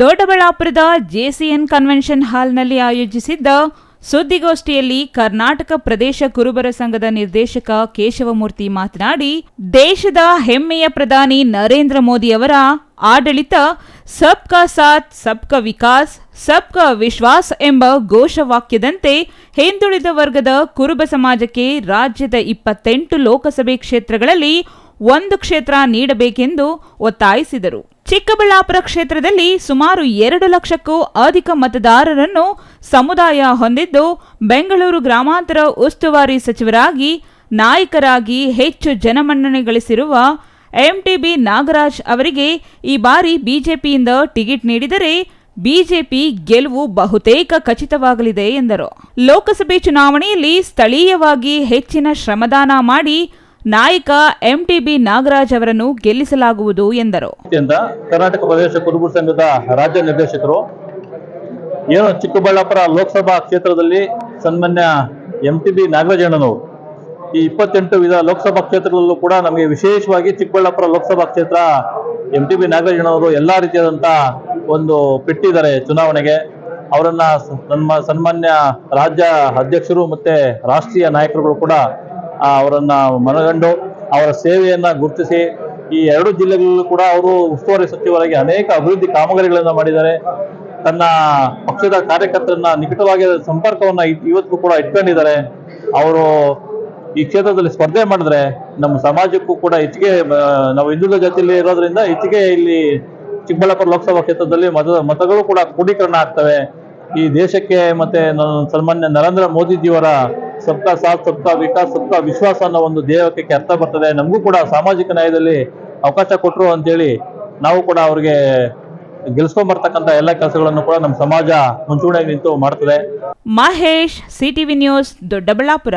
ದೊಡ್ಡಬಳ್ಳಾಪುರದ ಜೆಸಿಎನ್ ಕನ್ವೆನ್ಷನ್ ಹಾಲ್ನಲ್ಲಿ ಆಯೋಜಿಸಿದ್ದ ಸುದ್ದಿಗೋಷ್ಠಿಯಲ್ಲಿ ಕರ್ನಾಟಕ ಪ್ರದೇಶ ಕುರುಬರ ಸಂಘದ ನಿರ್ದೇಶಕ ಕೇಶವಮೂರ್ತಿ ಮಾತನಾಡಿ, ದೇಶದ ಹೆಮ್ಮೆಯ ಪ್ರಧಾನಿ ನರೇಂದ್ರ ಮೋದಿ ಅವರ ಆಡಳಿತ ಸಬ್ಕಾ ಸಾಥ್, ಸಬ್ಕಾ ವಿಕಾಸ್ ಸಬ್ ಕಾ ವಿಶ್ವಾಸ್ ಎಂಬ ಘೋಷವಾಕ್ಯದಂತೆ ಹಿಂದುಳಿದ ವರ್ಗದ ಕುರುಬ ಸಮಾಜಕ್ಕೆ ರಾಜ್ಯದ ಇಪ್ಪತ್ತೆಂಟು ಲೋಕಸಭೆ ಕ್ಷೇತ್ರಗಳಲ್ಲಿ ಒಂದು ಕ್ಷೇತ್ರ ನೀಡಬೇಕೆಂದು ಒತ್ತಾಯಿಸಿದರು. ಚಿಕ್ಕಬಳ್ಳಾಪುರ ಕ್ಷೇತ್ರದಲ್ಲಿ ಸುಮಾರು ಎರಡು ಲಕ್ಷಕ್ಕೂ ಅಧಿಕ ಮತದಾರರನ್ನು ಸಮುದಾಯ ಹೊಂದಿದ್ದು, ಬೆಂಗಳೂರು ಗ್ರಾಮಾಂತರ ಉಸ್ತುವಾರಿ ಸಚಿವರಾಗಿ, ನಾಯಕರಾಗಿ ಹೆಚ್ಚು ಜನಮನ್ನಣೆ ಗಳಿಸಿರುವ ಎಂಟಿಬಿ ನಾಗರಾಜ್ ಅವರಿಗೆ ಈ ಬಾರಿ ಬಿಜೆಪಿಯಿಂದ ಟಿಕೆಟ್ ನೀಡಿದರೆ ಬಿಜೆಪಿ ಗೆಲುವು ಬಹುತೇಕ ಖಚಿತವಾಗಲಿದೆ ಎಂದರು. ಲೋಕಸಭೆ ಚುನಾವಣೆಯಲ್ಲಿ ಸ್ಥಳೀಯವಾಗಿ ಹೆಚ್ಚಿನ ಶ್ರಮದಾನ ಮಾಡಿ ನಾಯಕ ಎಂಟಿಬಿ ನಾಗರಾಜ್ ಅವರನ್ನು ಗೆಲ್ಲಿಸಲಾಗುವುದು ಎಂದರು. ಕರ್ನಾಟಕ ಪ್ರದೇಶ ಕುರುಬು ಸಂಘದ ರಾಜ್ಯ ನಿರ್ದೇಶಕರು ಏನು ಚಿಕ್ಕಬಳ್ಳಾಪುರ ಲೋಕಸಭಾ ಕ್ಷೇತ್ರದಲ್ಲಿ ಸನ್ಮಾನ್ಯ ಎಂ ಟಿ ಬಿ ನಾಗರಾಜಣ್ಣನವರು ಈ ಇಪ್ಪತ್ತೆಂಟು ವಿಧ ಲೋಕಸಭಾ ಕ್ಷೇತ್ರಗಳಲ್ಲೂ ಕೂಡ ನಮಗೆ ವಿಶೇಷವಾಗಿ ಚಿಕ್ಕಬಳ್ಳಾಪುರ ಲೋಕಸಭಾ ಕ್ಷೇತ್ರ ಎಂ ಟಿ ಬಿ ನಾಗರಾಜಣ್ಣವರು ಎಲ್ಲ ರೀತಿಯಾದಂಥ ಒಂದು ಪೆಟ್ಟಿದ್ದಾರೆ ಚುನಾವಣೆಗೆ. ಅವರನ್ನ ನಮ್ಮ ಸನ್ಮಾ ಸನ್ಮಾನ್ಯ ರಾಜ್ಯ ಅಧ್ಯಕ್ಷರು ಮತ್ತೆ ರಾಷ್ಟ್ರೀಯ ನಾಯಕರುಗಳು ಕೂಡ ಅವರನ್ನ ಮನಗಂಡು ಅವರ ಸೇವೆಯನ್ನು ಗುರುತಿಸಿ ಈ ಎರಡು ಜಿಲ್ಲೆಗಳಲ್ಲೂ ಕೂಡ ಅವರು ಉಸ್ತುವಾರಿ ಸಚಿವರಾಗಿ ಅನೇಕ ಅಭಿವೃದ್ಧಿ ಕಾಮಗಾರಿಗಳನ್ನು ಮಾಡಿದ್ದಾರೆ. ತನ್ನ ಪಕ್ಷದ ಕಾರ್ಯಕರ್ತರನ್ನ ನಿಕಟವಾಗಿ ಸಂಪರ್ಕವನ್ನ ಇವತ್ತು ಇವತ್ತಿಗೂ ಕೂಡ ಇಟ್ಕೊಂಡಿದ್ದಾರೆ. ಅವರು ಈ ಕ್ಷೇತ್ರದಲ್ಲಿ ಸ್ಪರ್ಧೆ ಮಾಡಿದ್ರೆ ನಮ್ಮ ಸಮಾಜಕ್ಕೂ ಕೂಡ ಹೆಚ್ಚಿಗೆ ನಾವು ಹಿಂದುಳಿದ ಜಾತಿಯಲ್ಲಿ ಇರೋದ್ರಿಂದ ಹೆಚ್ಚಿಗೆ ಇಲ್ಲಿ ಚಿಕ್ಕಬಳ್ಳಾಪುರ ಲೋಕಸಭಾ ಕ್ಷೇತ್ರದಲ್ಲಿ ಮತ, ಮತಗಳು ಕೂಡ ಕ್ರೋಢೀಕರಣ ಆಗ್ತವೆ. ಈ ದೇಶಕ್ಕೆ ಮತ್ತೆ ಸನ್ಮಾನ್ಯ ನರೇಂದ್ರ ಮೋದಿಜಿಯವರ ಸಬ್ಕಾ ಸಾಥ್, ಸಬ್ಕಾ ವಿಕಾಸ್, ಸಬ್ಕಾ ವಿಶ್ವಾಸ ಅನ್ನೋ ಒಂದು ಧ್ಯೇಯಕ್ಕೆ ಅರ್ಥ ಬರ್ತದೆ. ನಮಗೂ ಕೂಡ ಸಾಮಾಜಿಕ ನ್ಯಾಯದಲ್ಲಿ ಅವಕಾಶ ಕೊಟ್ಟರು ಅಂತೇಳಿ ನಾವು ಕೂಡ ಅವ್ರಿಗೆ ಗೆಲ್ಸ್ಕೊಂಬರ್ತಕ್ಕಂಥ ಎಲ್ಲ ಕೆಲಸಗಳನ್ನು ಕೂಡ ನಮ್ಮ ಸಮಾಜ ಮುಂಚೂಣಿಯಾಗಿ ನಿಂತು ಮಾಡ್ತದೆ. Mahesh, CTV news, Doddaballapura.